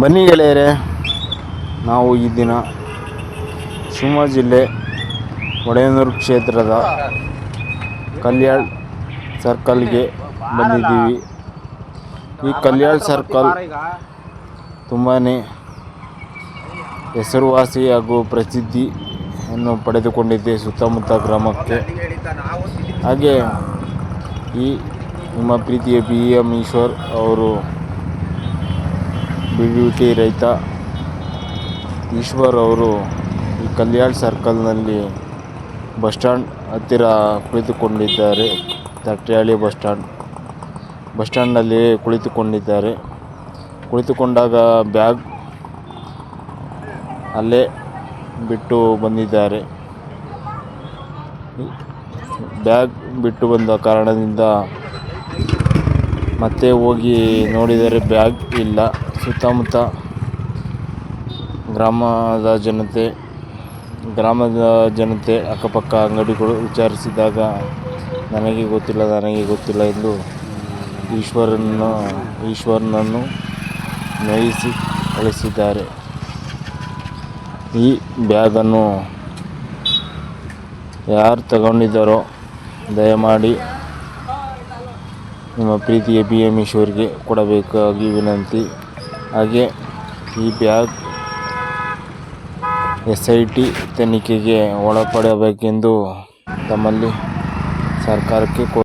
ಬನ್ನಿ ಗೆಳೆಯರೆ, ನಾವು ಈ ದಿನ ಶಿವಮೊಗ್ಗ ಜಿಲ್ಲೆ ಒಡೆಯನೂರು ಕ್ಷೇತ್ರದ ಕಲ್ಯಾಣ್ ಸರ್ಕಲ್ಗೆ ಬಂದಿದ್ದೀವಿ. ಈ ಕಲ್ಯಾಣ್ ಸರ್ಕಲ್ ತುಂಬಾ ಹೆಸರುವಾಸಿ ಹಾಗೂ ಪ್ರಸಿದ್ಧಿಯನ್ನು ಪಡೆದುಕೊಂಡಿದ್ದೆ ಸುತ್ತಮುತ್ತ ಗ್ರಾಮಕ್ಕೆ. ಹಾಗೆ ಈ ನಿಮ್ಮ ಪ್ರೀತಿಯ ಬಿ ಎಂ ಈಶ್ವರ್ ಅವರು ಬಿ ಡಿ ಟಿ ರೈತ ಈಶ್ವರ್ ಅವರು ಈ ಕಲ್ಯಾಣ್ ಸರ್ಕಲ್ನಲ್ಲಿ ಬಸ್ ಸ್ಟ್ಯಾಂಡ್ ಹತ್ತಿರ ಕುಳಿತುಕೊಂಡಿದ್ದಾರೆ. ತಟ್ಟೆಹಳ್ಳಿ ಬಸ್ ಸ್ಟ್ಯಾಂಡ್ ಬಸ್ ಸ್ಟ್ಯಾಂಡ್ನಲ್ಲಿ ಕುಳಿತುಕೊಂಡಿದ್ದಾರೆ. ಕುಳಿತುಕೊಂಡಾಗ ಬ್ಯಾಗ್ ಅಲ್ಲೇ ಬಿಟ್ಟು ಬಂದಿದ್ದಾರೆ. ಬ್ಯಾಗ್ ಬಿಟ್ಟು ಬಂದ ಕಾರಣದಿಂದ ಮತ್ತೆ ಹೋಗಿ ನೋಡಿದರೆ ಬ್ಯಾಗ್ ಇಲ್ಲ. ಸುತ್ತಮುತ್ತ ಗ್ರಾಮದ ಜನತೆ ಗ್ರಾಮದ ಜನತೆ ಅಕ್ಕಪಕ್ಕ ಅಂಗಡಿಗಳು ವಿಚಾರಿಸಿದಾಗ ನನಗೆ ಗೊತ್ತಿಲ್ಲ ನನಗೆ ಗೊತ್ತಿಲ್ಲ ಎಂದು ಈಶ್ವರನ ಈಶ್ವರನನ್ನು ನೋಯಿಸಿ ಕಳಿಸಿದ್ದಾರೆ. ಈ ಬ್ಯಾಗನ್ನು ಯಾರು ತಗೊಂಡಿದ್ದಾರೋ, ದಯಮಾಡಿ ನಿಮ್ಮ ಪ್ರೀತಿಯ ಬಿ ಎಂ ಈಶ್ವರ್ಗೆ ಕೊಡಬೇಕಾಗಿ ವಿನಂತಿ. ಹಾಗೆ ಈ ಬ್ಯಾಗ್ ಎಸ್ ಐ ಟಿ ತನಿಖೆಗೆ ಒಳಪಡಬೇಕೆಂದು ತಮ್ಮಲ್ಲಿ ಸರ್ಕಾರಕ್ಕೆ ಕೋ